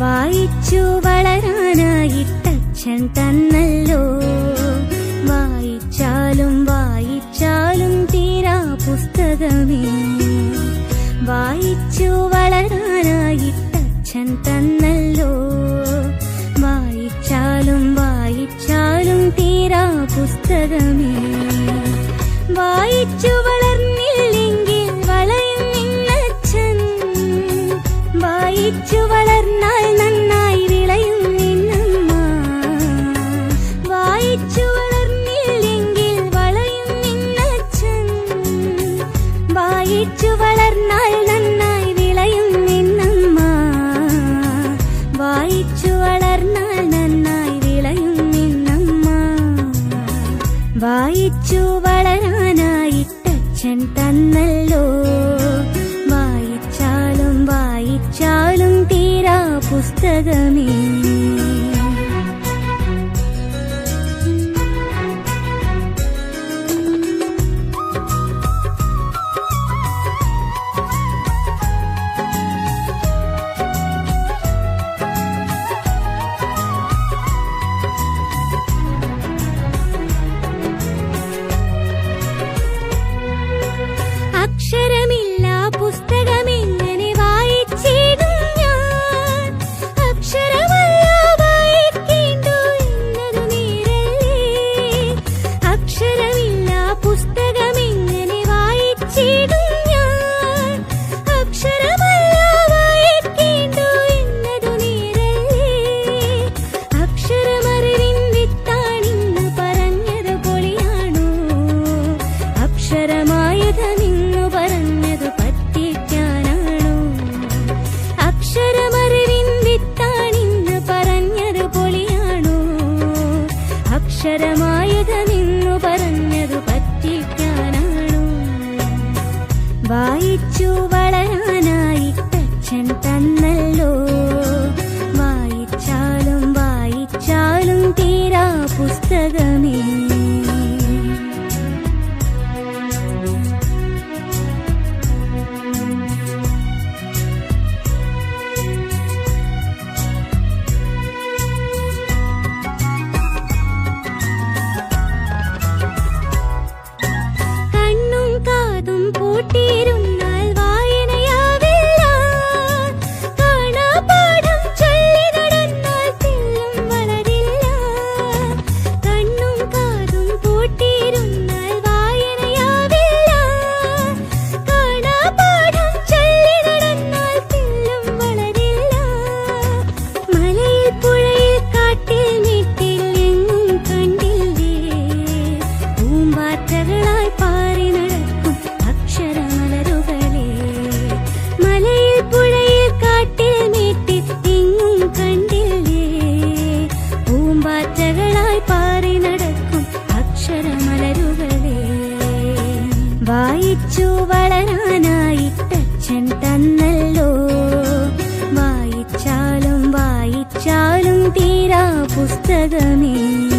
വായിച്ചു വളരാനായിട്ടച്ഛൻ തന്നല്ലോ. വായിച്ചാലും വായിച്ചാലും തീരാ പുസ്തകമേ. വായിച്ചു വളരാനായിട്ടച്ഛൻ തന്നല്ലോ. വായിച്ചാലും വായിച്ചാലും തീരാ പുസ്തകമേ. വായിച്ചു വായിച്ചു വളരാനായിട്ടച്ഛൻ തന്നല്ലോ. വായിച്ചാലും വായിച്ചാലും തീരാ പുസ്തകമേ. അക്ഷരമില്ല അക്ഷരമായുധമിന്നു പറഞ്ഞതു പറ്റിക്കാനാണോ. വായിച്ചു വളരാനായി അച്ഛൻ തന്നല്ലോ. വായിച്ചാലും വായിച്ചാലും തീരാ പുസ്തകമേ. വായിച്ചു വളരാനായിട്ടച്ഛൻ തന്നല്ലോ. വായിച്ചാലും വായിച്ചാലും തീരാ പുസ്തകമേ.